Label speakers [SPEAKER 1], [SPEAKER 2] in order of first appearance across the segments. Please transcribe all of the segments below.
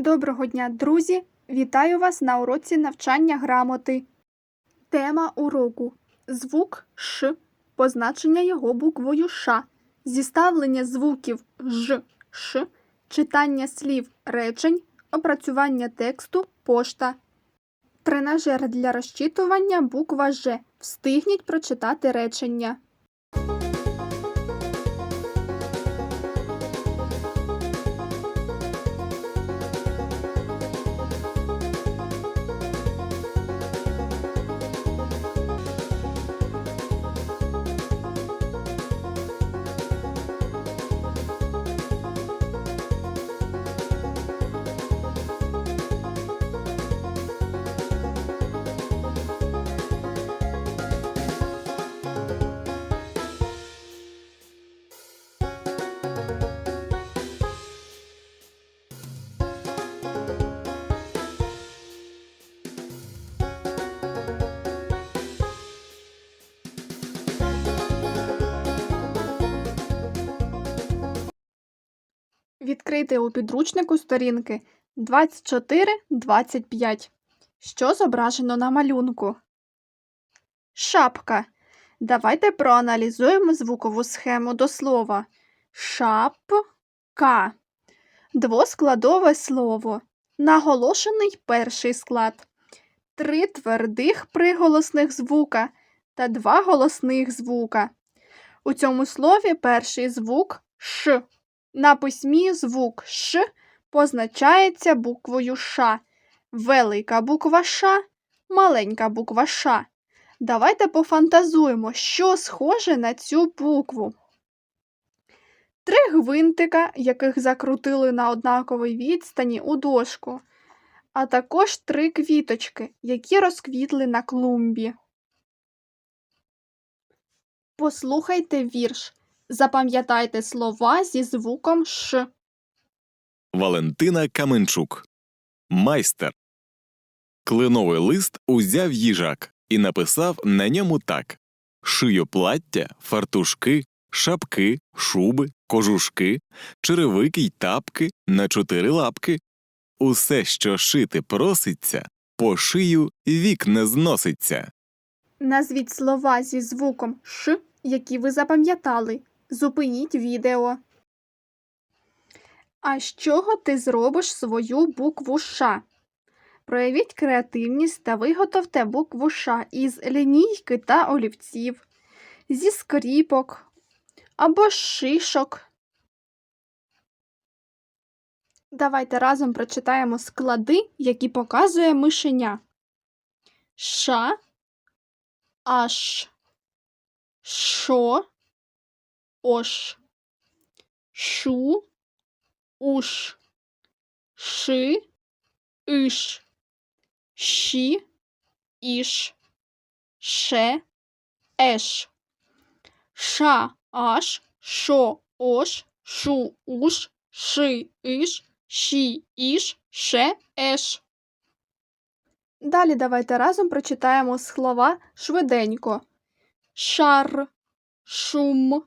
[SPEAKER 1] Доброго дня, друзі! Вітаю вас на уроці навчання грамоти. Тема уроку звук Ш, позначення його буквою Ш, зіставлення звуків Ж, Ш, читання слів речень, опрацювання тексту, пошта. Тренажер для розчитування буква Ж. Встигніть прочитати речення. Відкрийте у підручнику сторінки 24-25. Що зображено на малюнку? Шапка. Давайте проаналізуємо звукову схему до слова. Шапка. Двоскладове слово. Наголошений перший склад. Три твердих приголосних звука та два голосних звука. У цьому слові перший звук Ш. На письмі звук Ш позначається буквою Ш. Велика буква Ш, маленька буква Ш. Давайте пофантазуємо, що схоже на цю букву. Три гвинтика, яких закрутили на однаковій відстані у дошку, а також три квіточки, які розквітли на клумбі. Послухайте вірш. Запам'ятайте слова зі звуком Ш.
[SPEAKER 2] Валентина Каменчук. Майстер. Кленовий лист узяв їжак і написав на ньому так: Шию плаття, фартушки, шапки, шуби, кожушки, черевики й тапки на чотири лапки. Усе, що шити проситься, по шию вік не зноситься.
[SPEAKER 1] Назвіть слова зі звуком Ш, які ви запам'ятали. Зупиніть відео. А з чого ти зробиш свою букву Ш? Проявіть креативність та виготовте букву Ш із лінійки та олівців, зі скріпок або шишок. Давайте разом прочитаємо склади, які показує мишеня. Ша, аш, шо, ош, шу, уш, ши, иш, щі, іш, ше, еш, ша, аш, шо, ош, шу, уш, ши, іш, щі, іш, ше, еш. Далі давайте разом прочитаємо слова швиденько. Шар, шум,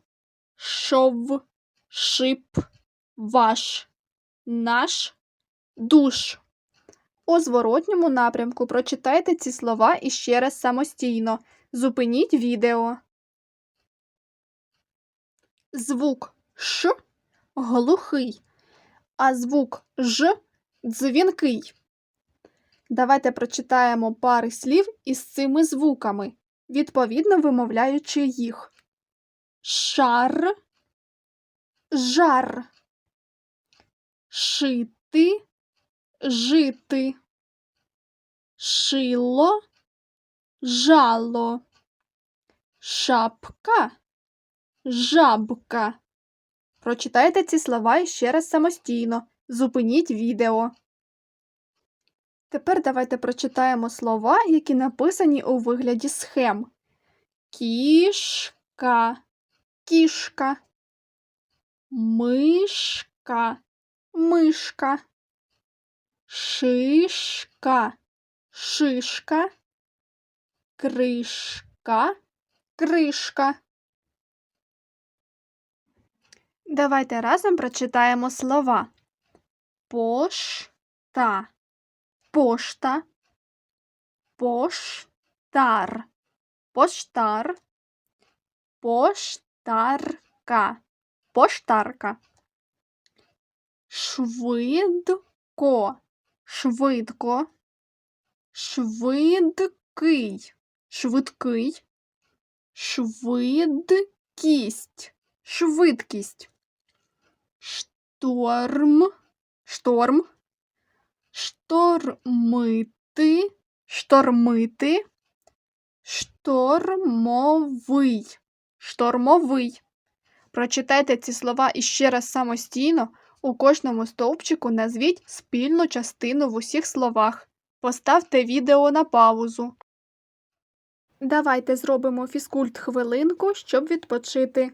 [SPEAKER 1] шов, шип, ваш, наш, душ. У зворотньому напрямку прочитайте ці слова іще раз самостійно. Зупиніть відео. Звук Ш глухий, а звук Ж дзвінкий. Давайте прочитаємо пари слів із цими звуками, відповідно вимовляючи їх. Шар, жар, шити, жити, шило, жало, шапка, жабка. Прочитайте ці слова ще раз самостійно. Зупиніть відео. Тепер давайте прочитаємо слова, які написані у вигляді схем. Кішка, кішка, мишка, мишка, шишка, шишка, кришка, кришка. Давайте разом прочитаємо слова. Пош. пошта, пошта, поштар, поштар, поштарка, поштарка. Швидко, швидко, швидкий, швидкий, швидкість, швидкість. Шторм, шторм, штормити, штормити, штормовий, штормовий. Прочитайте ці слова іще раз самостійно. У кожному стовпчику назвіть спільну частину в усіх словах. Поставте відео на паузу. Давайте зробимо фізкульт хвилинку, щоб відпочити.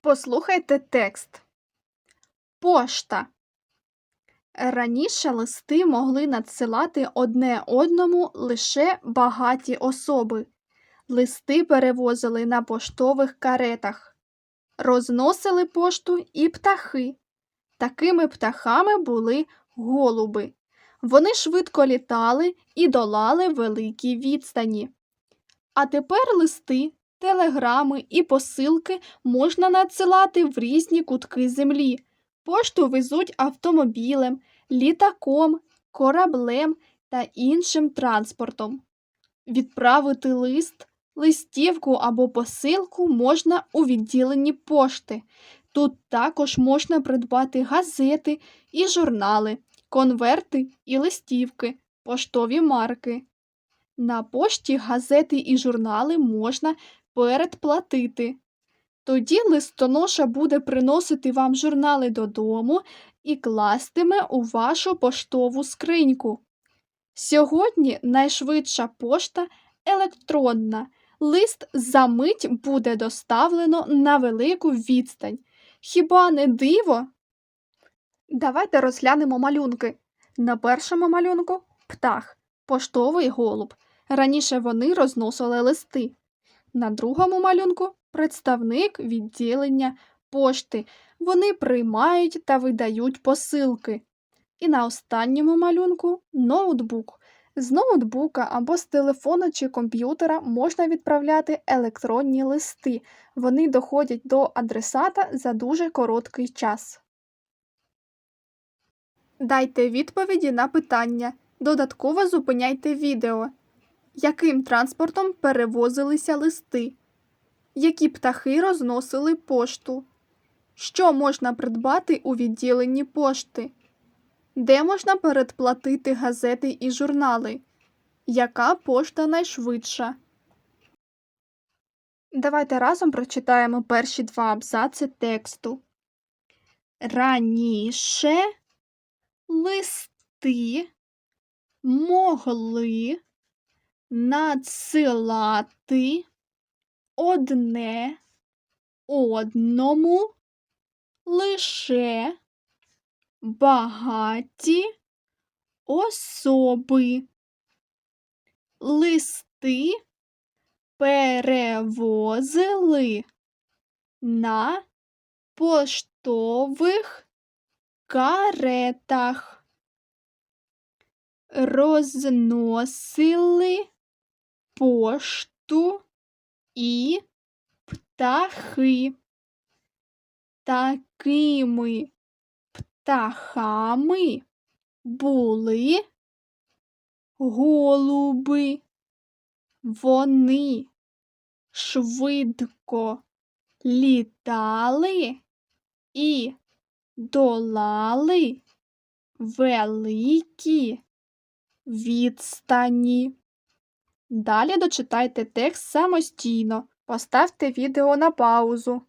[SPEAKER 1] Послухайте текст. Пошта. Раніше листи могли надсилати одне одному лише багаті особи. Листи перевозили на поштових каретах. Розносили пошту і птахи. Такими птахами були голуби. Вони швидко літали і долали великі відстані. А тепер листи, телеграми і посилки можна надсилати в різні кутки землі. Пошту везуть автомобілем, літаком, кораблем та іншим транспортом. Відправити лист, листівку або посилку можна у відділенні пошти. Тут також можна придбати газети і журнали, конверти і листівки, поштові марки. На пошті газети і журнали можна передплатити. Тоді листоноша буде приносити вам журнали додому і кластиме у вашу поштову скриньку. Сьогодні найшвидша пошта електронна. Лист за мить буде доставлено на велику відстань. Хіба не диво? Давайте розглянемо малюнки. На першому малюнку птах, поштовий голуб. Раніше вони розносили листи. На другому малюнку представник відділення пошти. Вони приймають та видають посилки. І на останньому малюнку ноутбук. З ноутбука або з телефона чи комп'ютера можна відправляти електронні листи. Вони доходять до адресата за дуже короткий час. Дайте відповіді на питання. Додатково зупиняйте відео. Яким транспортом перевозилися листи? Які птахи розносили пошту? Що можна придбати у відділенні пошти? Де можна передплатити газети і журнали? Яка пошта найшвидша? Давайте разом прочитаємо перші два абзаци тексту. Раніше листи могли надсилати одне одному лише багаті особи. Листи перевозили на поштових каретах, розносили пошту і птахи. Такими птахами були голуби. Вони швидко літали і долали великі відстані. Далі дочитайте текст самостійно. Поставте відео на паузу.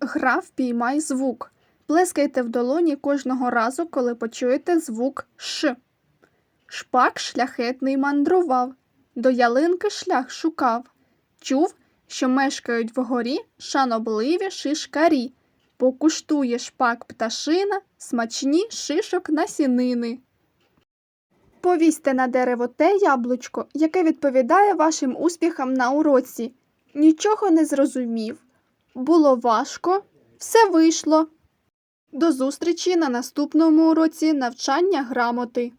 [SPEAKER 1] Гра впіймай звук. Плескайте в долоні кожного разу, коли почуєте звук Ш. Шпак шляхетний мандрував, до ялинки шлях шукав. Чув, що мешкають вгорі шанобливі шишкарі. Покуштує шпак пташина, смачні шишок насінини. Повісьте на дерево те яблучко, яке відповідає вашим успіхам на уроці. Нічого не зрозумів. Було важко, все вийшло. До зустрічі на наступному уроці навчання грамоти.